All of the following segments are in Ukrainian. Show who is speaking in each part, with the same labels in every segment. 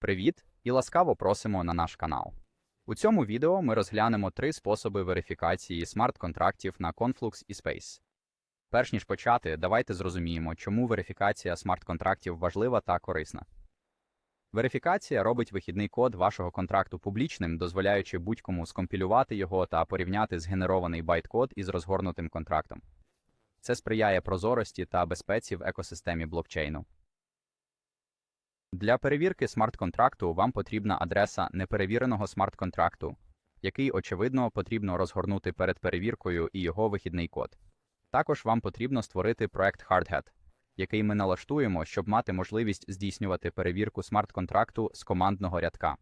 Speaker 1: Привіт і ласкаво просимо на наш канал. У цьому відео ми розглянемо три способи верифікації смарт-контрактів на Conflux і Space. Перш ніж почати, давайте зрозуміємо, чому верифікація смарт-контрактів важлива та корисна. Верифікація робить вихідний код вашого контракту публічним, дозволяючи будь-кому скомпілювати його та порівняти згенерований байт-код із розгорнутим контрактом. Це сприяє прозорості та безпеці в екосистемі блокчейну. Для перевірки смарт-контракту вам потрібна адреса неперевіреного смарт-контракту, який, очевидно, потрібно розгорнути перед перевіркою і його вихідний код. Також вам потрібно створити проект Hardhat, який ми налаштуємо, щоб мати можливість здійснювати перевірку смарт-контракту з командного рядка.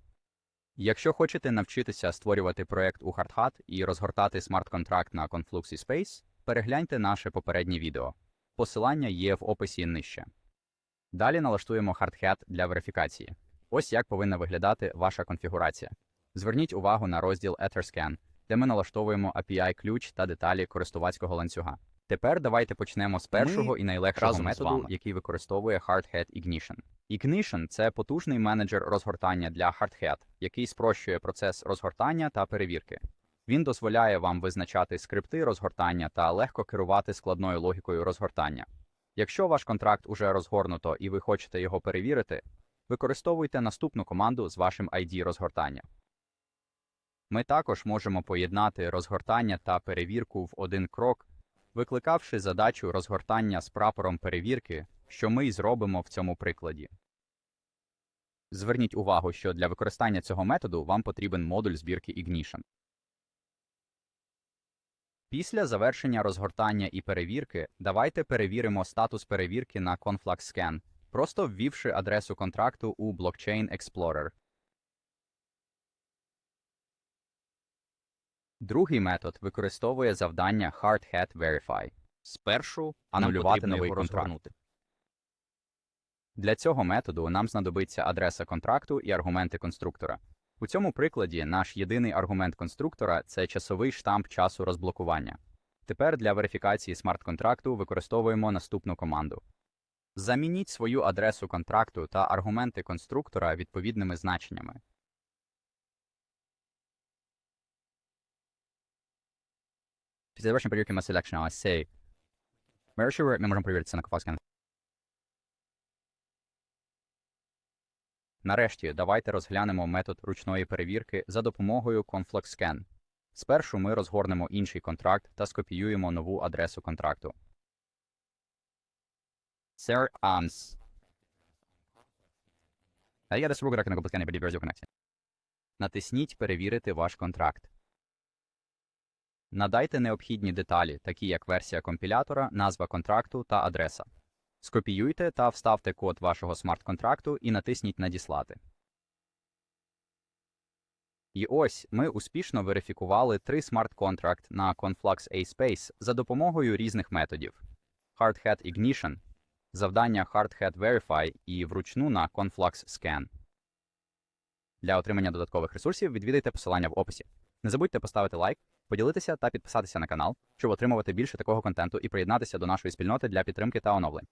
Speaker 1: Якщо хочете навчитися створювати проект у Hardhat і розгортати смарт-контракт на Conflux і Space, перегляньте наше попереднє відео. Посилання є в описі нижче. Далі налаштуємо HardHat для верифікації. Ось як повинна виглядати ваша конфігурація. Зверніть увагу на розділ EtherScan, де ми налаштовуємо API-ключ та деталі користувацького ланцюга. Тепер давайте почнемо з першого і найлегшого методу, який використовує HardHat Ignition. Ignition – це потужний менеджер розгортання для HardHat, який спрощує процес розгортання та перевірки. Він дозволяє вам визначати скрипти розгортання та легко керувати складною логікою розгортання. Якщо ваш контракт уже розгорнуто і ви хочете його перевірити, використовуйте наступну команду з вашим ID розгортання. Ми також можемо поєднати розгортання та перевірку в один крок, викликавши задачу розгортання з прапором перевірки, що ми й зробимо в цьому прикладі. Зверніть увагу, що для використання цього методу вам потрібен модуль збірки Ignition. Після завершення розгортання і перевірки, давайте перевіримо статус перевірки на ConfluxScan, просто ввівши адресу контракту у Blockchain Explorer. Другий метод використовує завдання Hard Hat Verify.
Speaker 2: Спершу
Speaker 1: Анулювати новий
Speaker 2: його
Speaker 1: контракт.
Speaker 2: розгорнути.
Speaker 1: Для цього методу нам знадобиться адреса контракту і аргументи конструктора. У цьому прикладі наш єдиний аргумент конструктора це часовий штамп часу розблокування. Тепер для верифікації смарт-контракту використовуємо наступну команду. Замініть свою адресу контракту та аргументи конструктора відповідними значеннями. Після завершення перевірки ми selection ось. Ми можемо перевірити це на Confluxcan. Нарешті, давайте розглянемо метод ручної перевірки за допомогою ConfluxScan. Спершу ми розгорнемо інший контракт та скопіюємо нову адресу контракту. Sir коннекції. Натисніть Перевірити ваш контракт. Надайте необхідні деталі, такі як версія компілятора, назва контракту та адреса. Скопіюйте та вставте код вашого смарт-контракту і натисніть Надіслати. І ось ми успішно верифікували три смарт-контракт на Conflux A-Space за допомогою різних методів: HardHat Ignition, завдання HardHat Verify і вручну на Conflux Scan. Для отримання додаткових ресурсів відвідайте посилання в описі. Не забудьте поставити лайк, поділитися та підписатися на канал, щоб отримувати більше такого контенту і приєднатися до нашої спільноти для підтримки та оновлень.